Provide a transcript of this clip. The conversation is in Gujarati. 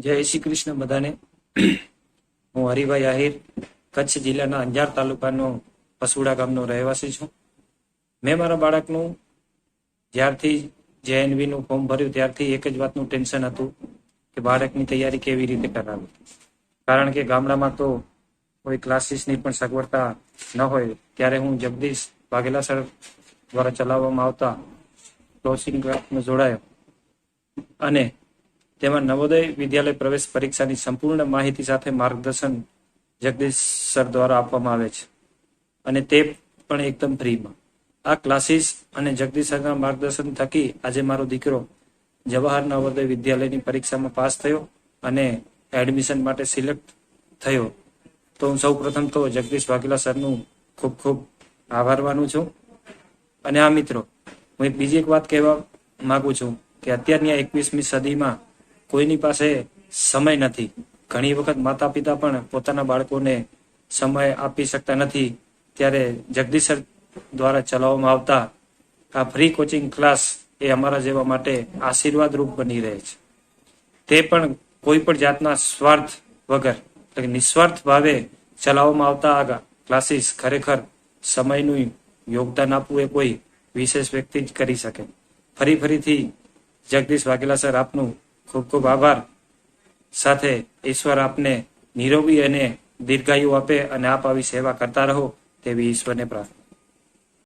જય શ્રી કૃષ્ણ બધાને. હું હરિભાઈ આહિર, કચ્છ જિલ્લાના અંજાર તાલુકાનો પસુડા ગામનો રહેવાસી છું. મેં મારા બાળકનું જ્યારથી જેએનવીનું ફોર્મ ભર્યું ત્યારથી એક જ વાતનું ટેન્શન હતું કે બાળકની તૈયારી કેવી રીતે કરાવી. કારણ કે ગામડામાં તો કોઈ ક્લાસીસની પણ સગવડતા ન હોય, ત્યારે હું જગદીશ વાઘેલા સર દ્વારા ચલાવવામાં આવતા ક્લોસિંગ ક્લાસમાં જોડાયો. અને તેમાં નવોદય વિદ્યાલય પ્રવેશ પરીક્ષાની સંપૂર્ણ માહિતી સાથે માર્ગદર્શન જગદીશ સર દ્વારા આપવામાં આવે છે. અને તે પણ એકદમ ફ્રીમાં. આ ક્લાસીસ અને જગદીશ સરના માર્ગદર્શન થકી આજે મારો દીકરો જવાહર નવોદય વિદ્યાલયની પરીક્ષામાં પાસ થયો અને એડમિશન માટે સિલેક્ટ થયો. તો હું સૌ પ્રથમ તો જગદીશ વાઘેલા સરનું ખૂબ ખૂબ આભાર માનું છું. અને આ મિત્રો, હું બીજી એક વાત કહેવા માગું છું કે અત્યારની આ એકવીસમી સદીમાં કોઈની પાસે સમય નથી. ઘણી વખત માતા પિતા પણ પોતાના બાળકોને સમય આપી શકતા નથી. ત્યારે જગદીશ સર દ્વારા ચલાવવામાં આવતા આ ફ્રી કોચિંગ ક્લાસ એ અમારા જેવા માટે આશીર્વાદ રૂપ બની રહે છે. તે પણ કોઈ પણ જાતના સ્વાર્થ વગર, એટલે નિસ્વાર્થ ભાવે ચલાવવામાં આવતા આ ક્લાસીસ ખરેખર સમયનું યોગદાન આપવું એ કોઈ વિશેષ વ્યક્તિ જ કરી શકે. ફરી ફરીથી જગદીશ વાઘેલા સર આપનું ખૂબ ખૂબ આભાર. સાથે ઈશ્વર આપને નિરોગી અને દીર્ઘાયુ આપે અને આપ આવી સેવા કરતા રહો તેવી ઈશ્વરને પ્રાર્થના